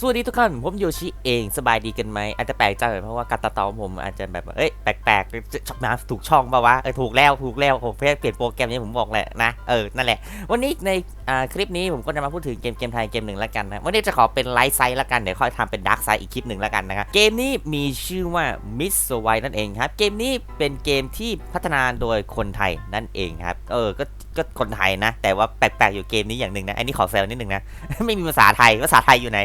สวัสดีทุกคนผมโยชิเองสบายดีกันไหมอาจจะแปลกใจหน่อยเพราะว่าการตัดต่อผมอาจจะแบบเอ้ยแปลกๆชอบมาถูกช่องปะวะเออถูกแล้วถูกแล้วผมเพิ่งเปลี่ยนโปรแกรมนี้ผมบอกแหละนะเออนั่นแหละ วันนี้ใน คลิปนี้ผมก็จะมาพูดถึงเกมเกมไทยเกมหนึ่งล้วกันนะวันนี้จะขอเป็นไลท์ไซส์ล้วกัน เดี๋ยวค่อยทำเป็นดาร์กไซส์อีกคลิปหนึ่งล้วกันนะครับ เกมนี้มีชื่อว่า Miss w i นั่นเองครับ เกมนี้เป็นเกมที่พัฒนาโดยคนไทยนั่นเองครับ เออ ก็ก็คนไทยนะ แต่ว่าแปลกๆอยู่เกมนี้อย่างหนึ่งนะ อันนี้ขอแซวนิดหนึ่งนะ ไม่มีภาษาไทย ภาษาไทยอยู่ไหน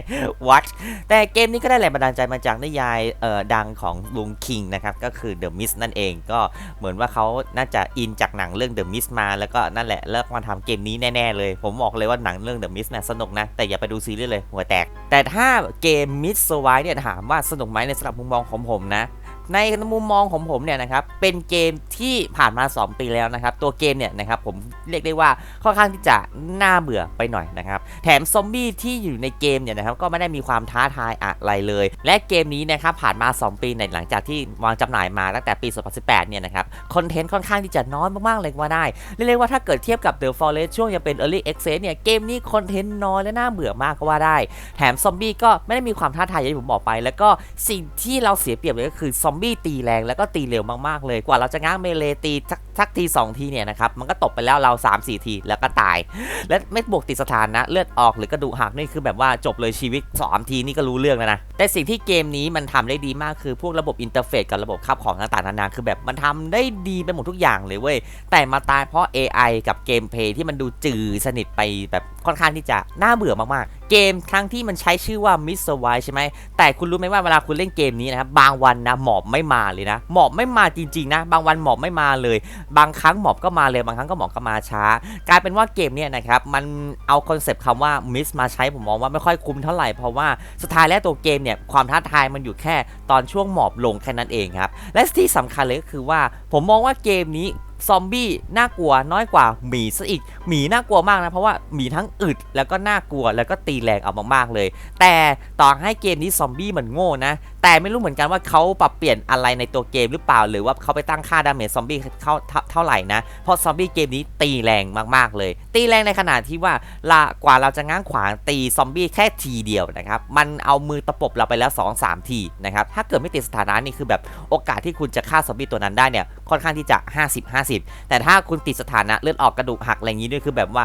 What แต่เกมนี้ก็ได้แรงบันดาลใจมาจากนิยายเอ่อดังของลุงคิงนะครับ ก็คือ The Mist นั่นเอง ก็เหมือนว่าเขาน่าจะอินจากหนังเรื่อง The Mist มา แล้วก็นั่นแหละเลิกมาทำเกมนี้แน่ๆเลยผมมบอกเลยว่าหนังเรื่อง The Mist น่ะสนุกนะ แต่อย่าไปดูซีรีส์เลยหัวแตก แต่ถ้าเกม Mist Survive เนี่ยถามว่าสนุกไหมในสำหรับมุมมองของผมนะ ในมุมมองของผมเนี่ยนะครับเป็นเกมที่ผ่านมา 2 ปีแล้วนะครับ ตัวเกมเนี่ยนะครับผมเรียกได้ว่าค่อนข้างที่จะน่าเบื่อไปหน่อยนะครับแถมซอมบี้ที่อยู่ในเกมเนี่ยนะครับก็ไม่ได้มีความท้าทายอะไรเลย และเกมนี้นะครับผ่านมา 2 ปีในหลังจากที่วางจำหน่ายมาตั้งแต่ปี 2018 เนี่ยนะครับคอนเทนต์ค่อนข้างที่จะน้อยมากๆเลยว่าได้เรียกว่าถ้าเกิดเทียบกับ The Forest ช่วงยังเป็น Early Access เนี่ยเกมนี้คอนเทนต์น้อยและน่าเบื่อมากก็ว่าได้ แถมซอมบี้ก็ไม่ได้มีความท้าทายอย่างที่ผมบอกไป แล้วก็สิ่งที่เราเสียเปรียบเลยก็คือซอมบี้ตีแรงแล้วก็ตีเร็วมากๆเลย กว่าเราจะง้างเมเลตีสักสักที 2 ทีเนี่ยนะครับมันก็ตกไปแล้วเรา 3-4 ทีแล้วก็ตาย และไม่บวกติดสถานนะ เลือดออกหรือกระดูกหักนี่คือแบบว่าจบเลยชีวิต2ทีนี่ก็รู้เรื่องแล้วนะ แต่สิ่งที่เกมนี้มันทำได้ดีมากคือพวกระบบอินเทอร์เฟซกับระบบขับของต่างๆนานาคือแบบมันทำได้ดีไปหมดทุกอย่างเลยเว้ยแต่มาตายเพราะ AI กับเกมเพลย์ที่มันดูจืดสนิทไปแบบค่อนข้างที่จะน่าเบื่อมากๆ เกมทั้งที่มันใช้ชื่อว่า Miss s u r v i v e ใช่ไหมแต่คุณรู้ไหมว่าเวลาคุณเล่นเกมนี้นะครับบางวันนะหมอบไม่มาเลยนะหมอบไม่มาจริงๆนะ บางวันหมอบไม่มาเลย บางครั้งหมอบก็มาเลยบางครั้งก็หมอบก็มาช้า กลายเป็นว่าเกมเนี่ยนะครับมันเอาคอนเซปต์คำว่า Miss มาใช้ผมมองว่าไม่ค่อยคุ้มเท่าไหร่เพราะว่าสุดท้ายแล้วตัวเกมเนี่ยความท้าทายมันอยู่แค่ตอนช่วงหมอบลงแค่นั้นเองครับและที่สำคัญเลยก็คือว่าผมมองว่าเกมนี้ซอมบี้น่ากลัวน้อยกว่าหมีซะอีกหมีน่ากลัวมากนะเพราะว่าหมีทั้งอึดแล้วก็น่ากลัวแล้วก็ตีแรงเอามากๆเลย แต่ต่อให้เกมนี้ซอมบี้มันโง่นะ แต่ไม่รู้เหมือนกันว่าเขาปรับเปลี่ยนอะไรในตัวเกมหรือเปล่า หรือว่าเขาไปตั้งค่าดาเมจซอมบี้เขาเท่าเท่าไหร่นะ เพราะซอมบี้เกมนี้ตีแรงมากๆเลย ตีแรงในขนาดที่ว่าละกว่าเราจะง้างขวางตีซอมบี้แค่ทีเดียวนะครับ มันเอามือตะปบเราไปแล้ว 2-3 ทีนะครับ ถ้าเกิดไม่ติดสถานะนี่คือแบบโอกาสที่คุณจะฆ่าซอมบี้ตัวนั้นได้เนี่ยค่อนข้างที่จะ 50-50 แต่ถ้าคุณติดสถานะเลือดออกกระดูกหักอะไรอย่างนี้ด้วยคือแบบว่า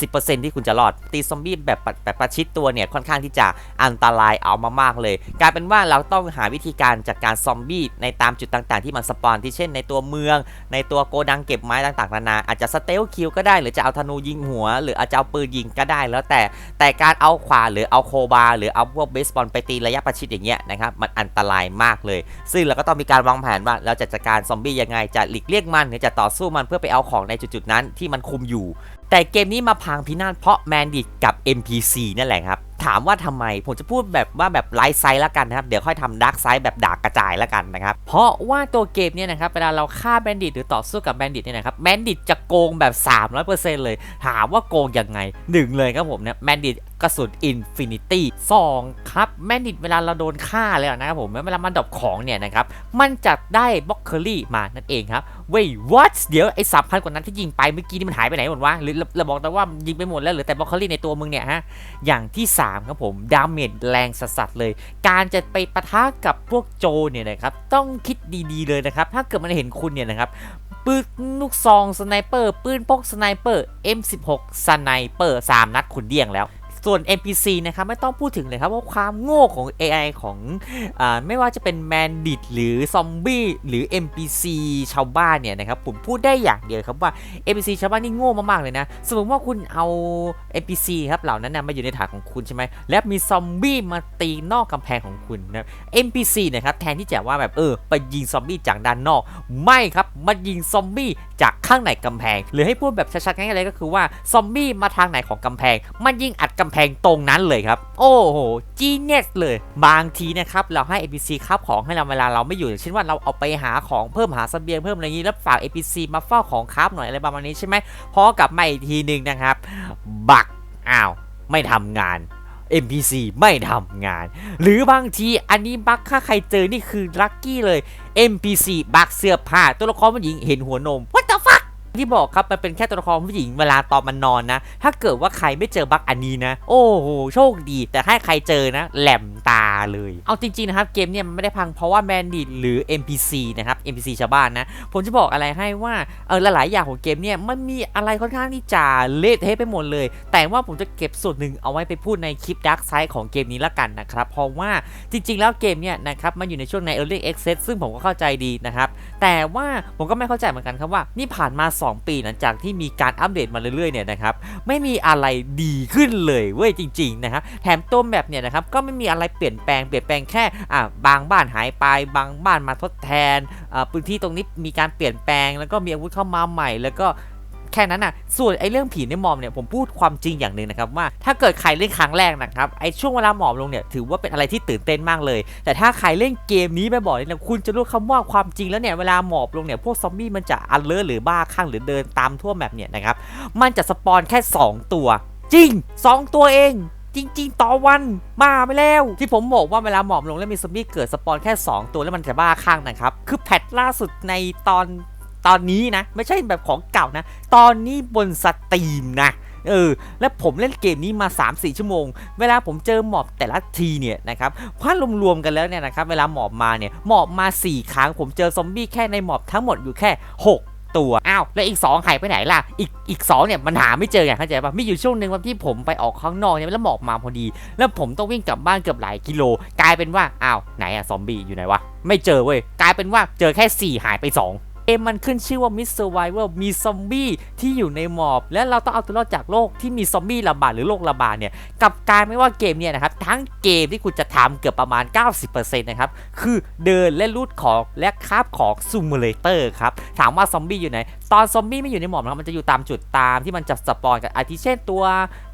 10%ที่คุณจะรอด ตีซอมบี้แบบปะแบบประชิดตัวเนี่ยค่อนข้างที่จะอันตรายเอามากๆเลย กลายเป็นว่าเราต้องหาวิธีการจัดการซอมบี้ในตามจุดต่างๆ ที่มันสปอนที่เช่นในตัวเมือง ในตัวโกดังเก็บไม้ต่างๆนานาอาจจะสเตลคิวก็ได้หรือจะเอาธนูยิงหัว หรืออาจจะเอาปืนยิงก็ได้ แล้วแต่แต่การเอาขวาหรือเอาโคบาหรือเอาพวกเบสบอลไปตีระยะประชิดอย่างเงี้ยนะครับมันอันตรายมากเลย ซึ่งเราก็ต้องมีการวางแผนว่าเราจะจัดการซอมบี้ยังไงจะหลีกเลี่ยงมันหรือจะต่อสู้มันเพื่อไปเอาของในจุดๆนั้นที่มันคุมอยู่ แต่เกมนี้มาพังพินาศเพราะแมนดิตกับ NPC นั่นแหละครับ ถามว่าทำไมผมจะพูดแบบว่าแบบไลท์ไซส์แล้วกันนะครับ เดี๋ยวค่อยทำดาร์กไซส์แบบดาร์กกระจายแล้วกันนะครับ เพราะว่าตัวเกมเนี่ยนะครับเวลาเราฆ่าแบนดิตหรือต่อสู้กับแบนดิตเนี่ยนะครับแบนดิตจะโกงแบบ 300%เลย ถามว่าโกงยังไงหนึ่งเลยครับผมเนี่ยแบนดิต กระสุนอินฟินิตี้สองครับแมนิตเวลาเราโดนฆ่าแล้วนะครับผมเวลามันดรอปของเนี่ยนะครับ มันจะได้บล็อกเคอรี่มานั่นเองครับเว้ย what เดี๋ยวไอ้สามพันกว่านั้นที่ยิงไปเมื่อกี้นี่มันหายไปไหนหมดวะหรือเราบอกแต่ว่ายิงไปหมดแล้วเหลือแต่บล็อกเคอรี่ในตัวมึงเนี่ยฮะอย่างที่สามครับผมดาเมจแรงสัสๆเลย การจะไปปะทะกับพวกโจเนี่ยนะครับต้องคิดดีๆเลยนะครับ ถ้าเกิดมันเห็นคุณเนี่ยนะครับปืนลูกซองสไนเปอร์ปืนพกสไนเปอร์ M16 สไนเปอร์สามนัดคุณเดี่ยงแล้ว ส่วน NPC นะครับไม่ต้องพูดถึงเลยครับว่าความโง่ของ AI ของอาไม่ว่าจะเป็นแมนดิตหรือซอมบี้หรือ NPC ชาวบ้านเนี่ยนะครับผมพูดได้อย่างเดียวครับว่า NPC ชาวบ้านนี่โง่มากๆเลยนะ สมมติว่าคุณเอา NPC ครับเหล่านั้นนะมาอยู่ในฐานของคุณใช่ไหมและมีซอมบี้มาตีนอกกำแพงของคุณนะ NPC นะครับแทนที่จะว่าแบบเออไปยิงซอมบี้จากด้านนอก ไม่ครับมายิงซอมบี้จากข้างในกำแพง หรือให้พูดแบบชัดๆง่ายๆเลยก็คือว่าซอมบี้มาทางไหนของกำแพง มันยิงอัดกำแพงตรงนั้นเลยครับ โอ้โหจีเนสเลย บางทีนะครับเราให้ NPC คาบของให้เราเวลาเราไม่อยู่เช่นว่าเราเอาไปหาของเพิ่มหาเสบียงเพิ่มอะไรงนี้แล้วฝาก NPC มาเฝ้าของคาบหน่อยอะไรประมาณนี้ใช่ไหมพอกลับมาอีกทีหนึ่งนะครับ บักอ้าวไม่ทำงาน NPC ไม่ทำงาน หรือบางทีอันนี้บักถ้าใครเจอนี่คือลัคกี้เลย NPC บักเสื้อผ้าตัวละครผู้หญิงเห็นหัวนม What ที่บอกครับมันเป็นแค่ตัวละครผู้หญิงเวลาตอนมันนอนนะ ถ้าเกิดว่าใครไม่เจอบั๊กอันนี้นะ โอ้โหโชคดี แต่ถ้าใครเจอนะ แหลมตาเลย เอาจริงๆนะครับเกมเนี่ยมันไม่ได้พังเพราะว่าแมนดิหรือ NPC นะครับ NPC ชาวบ้านนะ ผมจะบอกอะไรให้ว่าเออหลายๆอย่างของเกมเนี่ยมันมีอะไรค่อนข้างที่จะเละเทะไปหมดเลย แต่ว่าผมจะเก็บส่วนหนึ่งเอาไว้ไปพูดในคลิปดักไซด์ของเกมนี้ละกันนะครับเพราะว่าจริง ๆ แล้วเกมเนี่ยนะครับมันอยู่ในช่วงใน Early Access ซึ่งผมก็เข้าใจดีนะครับแต่ว่าผมก็ไม่เข้าใจเหมือนกันครับว่านี่ผ่านมา2ปีหลังจากที่มีการอัปเดตมาเรื่อยๆเนี่ยนะครับไม่มีอะไรดีขึ้นเลยเว้ยจริงๆนะครับแถมตัวแมปเนี่ยนะครับก็ไม่มีอะไรเปลี่ยนแปลงเปลี่ยนแปลงแค่อ่าบางบ้านหายไปบางบ้านมาทดแทนอ่าพื้นที่ตรงนี้มีการเปลี่ยนแปลง แล้วก็มีอาวุธเข้ามาใหม่แล้วก็ แค่นั้นน่ะ ส่วนไอ้เรื่องผีในหมอมเนี่ยผมพูดความจริงอย่างหนึ่งนะครับว่าถ้าเกิดใครเล่นครั้งแรกนะครับไอ้ช่วงเวลาหมอบลงเนี่ยถือว่าเป็นอะไรที่ตื่นเต้นมากเลย แต่ถ้าใครเล่นเกมนี้ไปบ่อยเนี่ยคุณจะรู้คำว่าความจริงแล้วเนี่ยเวลาหมอบลงเนี่ยพวกซอมบี้มันจะอันเลอหรือบ้าคลั่งหรือเดินตามทั่วแมปเนี่ยนะครับมันจะสปอนแค่ 2 ตัว จริง 2 ตัวเองจริง ๆ ต่อวันมาไปแล้ว ที่ผมบอกว่าเวลาหมอบลงแล้วมีซอมบี้เกิดสปอนแค่ 2 ตัวแล้วมันจะบ้าคลั่งนะครับ คือแพทล่าสุดในตอน ตอนนี้นะ ไม่ใช่แบบของเก่านะ ตอนนี้บนสตรีมนะเออและผมเล่นเกมนี้มา 3-4 ชั่วโมง เวลาผมเจอหมอบแต่ละทีเนี่ยนะครับคว้ารวมๆกันแล้วเนี่ยนะครับเวลาหมอบมาเนี่ยหมอบมา 4 ครั้ง ผมเจอซอมบี้แค่ในหมอบทั้งหมดอยู่แค่ 6ตัวอ้าวแล้วอีก 2หายไปไหนล่ะ อีกอีก2เนี่ยมันหาไม่เจอไงเข้าใจปะมีอยู่ช่วงหนึ่งวันที่ผมไปออกข้างนอกเนี่ยแล้วหมอบมาพอดี แล้วผมต้องวิ่งกลับบ้านเกือบหลายกิโล กลายเป็นว่าอ้าวไหนอะซอมบี้อยู่ไหนวะไม่เจอเว้ยกลายเป็นว่าเจอแค่ 4 หายไป 2 เกมมันขึ้นชื่อว่า Mist Survival มีซอมบี้ที่อยู่ในหมอบ และเราต้องเอาตัวรอดจากโลกที่มีซอมบี้ระบาดหรือโรคระบาดเนี่ยกับกายไม่ว่าเกมเนี่ยนะครับทั้งเกมที่คุณจะทำเกือบประมาณ 90%นะครับคือเดินและรูดของและคาบของซูมูเลเตอร์ครับถามว่าซอมบี้อยู่ไหนตอนซอมบี้ไม่อยู่ในหมอบนะครับมันจะอยู่ตามจุดตามที่มันจะสปอนกันอาทิเช่นตัว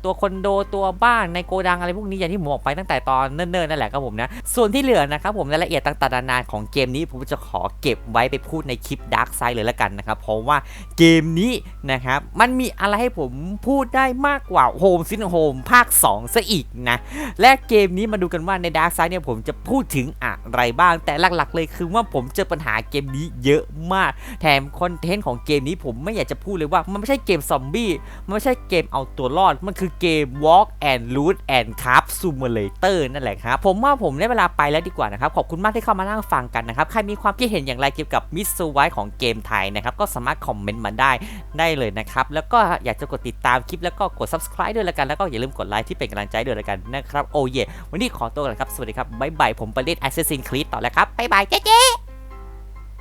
ตัวคอนโดตัวบ้านในโกดังอะไรพวกนี้อย่างที่ผมบอกไปตั้งแต่ตอนเนิ่นๆนั่นแหละครับผมนะส่วนที่เหลือนะครับผมรายละเอียดต่างๆนานาของเกมนี้ผมจะขอเก็บไว้ไปพูดในคลิป Dark Side เลยละกันนะครับ เพราะว่าเกมนี้นะครับ มันมีอะไรให้ผมพูดได้มากกว่า Home s w e e t Home ภาค 2 ซะอีกนะ และเกมนี้มาดูกันว่าใน Dark Side เนี่ยผมจะพูดถึงอะไรบ้าง แต่หลักๆ เลยคือว่าผมเจอปัญหาเกมนี้เยอะมาก แถมคอนเทนต์ของเกมนี้ผมไม่อยากจะพูดเลยว่ามันไม่ใช่เกมซอมบี้ มันไม่ใช่เกมเอาตัวรอด มันคือเกม Walk and Loot and Craft Simulator นั่นแหละครับ ผมว่าผมได้เวลาไปแล้วดีกว่านะครับ ขอบคุณมากที่เข้ามานั่งฟังกันนะครับ ใครมีความคิดเห็นอย่างไรเกี่ยวกับมิสซูไวของเกมไทยนะครับ ก็สามารถคอมเมนต์มาได้ได้เลยนะครับ แล้วก็อยากจะกดติดตามคลิปแล้วก็กด subscribe ด้วยละกัน แล้วก็อย่าลืมกดไลค์ที่เป็นกำลังใจด้วยละกันนะครับ โอเยวันนี้ขอตัวกันครับ สวัสดีครับ บ๊ายบาย ผมปเล่น Assassin's Creed ต่อแล้วครับ บ๊ายบายเจ๊